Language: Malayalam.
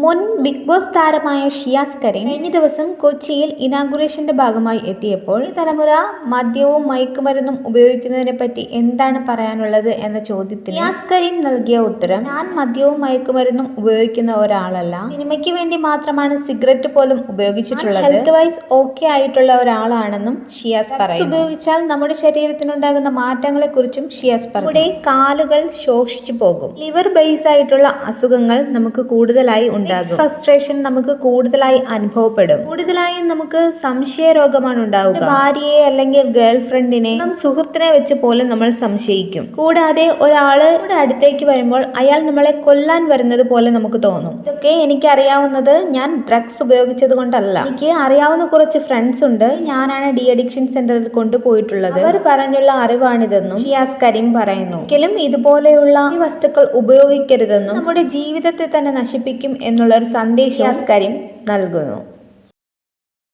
മുൻ ബിഗ് ബോസ് താരമായ ഷിയാസ് കരീം കഴിഞ്ഞ ദിവസം കൊച്ചിയിൽ ഇനാഗുറേഷന്റെ ഭാഗമായി എത്തിയപ്പോൾ ഈ തലമുറ മദ്യവും മയക്കുമരുന്നും ഉപയോഗിക്കുന്നതിനെ പറ്റി എന്താണ് പറയാനുള്ളത് എന്ന ചോദ്യത്തിന് ഷിയാസ് കരീം നൽകിയ ഉത്തരം ഞാൻ മദ്യവും മയക്കുമരുന്നും ഉപയോഗിക്കുന്ന ഒരാളല്ല. സിനിമയ്ക്ക് വേണ്ടി മാത്രമാണ് സിഗരറ്റ് പോലും ഉപയോഗിച്ചിട്ടുള്ളത്. ഹെൽത്ത് വൈസ് ഓക്കെ ആയിട്ടുള്ള ഒരാളാണെന്നും ഷിയാസ് പറയും ഉപയോഗിച്ചാൽ നമ്മുടെ ശരീരത്തിനുണ്ടാകുന്ന മാറ്റങ്ങളെ കുറിച്ചും ഷിയാസ് പറഞ്ഞു നമ്മുടെ കാലുകൾ ശോഷിച്ചു പോകും. ലിവർ ബേസ് ആയിട്ടുള്ള അസുഖങ്ങൾ നമുക്ക് കൂടുതലായി ഉണ്ടാകും. ഫ്രസ്ട്രേഷൻ നമുക്ക് കൂടുതലായി അനുഭവപ്പെടും. കൂടുതലായി നമുക്ക് സംശയ രോഗമാണ് ഉണ്ടാവുക. ഭാര്യയെ അല്ലെങ്കിൽ ഗേൾ ഫ്രണ്ടിനെ സുഹൃത്തിനെ വെച്ച് പോലും നമ്മൾ സംശയിക്കും. കൂടാതെ ഒരാൾ നമ്മുടെ അടുത്തേക്ക് വരുമ്പോൾ അയാൾ നമ്മളെ കൊല്ലാൻ വരുന്നത് പോലെ നമുക്ക് തോന്നും. ഇതൊക്കെ എനിക്കറിയാവുന്നത് ഞാൻ ഡ്രഗ്സ് ഉപയോഗിച്ചത് കൊണ്ടല്ല. എനിക്ക് അറിയാവുന്ന കുറച്ച് ഫ്രണ്ട്സ് ഉണ്ട്. ഞാനാണ് ഡി അഡിക്ഷൻ സെന്ററിൽ കൊണ്ടുപോയിട്ടുള്ളത് അവർ പറഞ്ഞുള്ള അറിവാണിതെന്നും ഷിയാസ് കരീം പറയുന്നു. ഒരിക്കലും ഇതുപോലെയുള്ള വസ്തുക്കൾ ഉപയോഗിക്കരുതെന്നും നമ്മുടെ ജീവിതത്തെ തന്നെ നശിപ്പിക്കും എന്നുള്ള ഒരു സന്ദേശം നൽകുന്നു.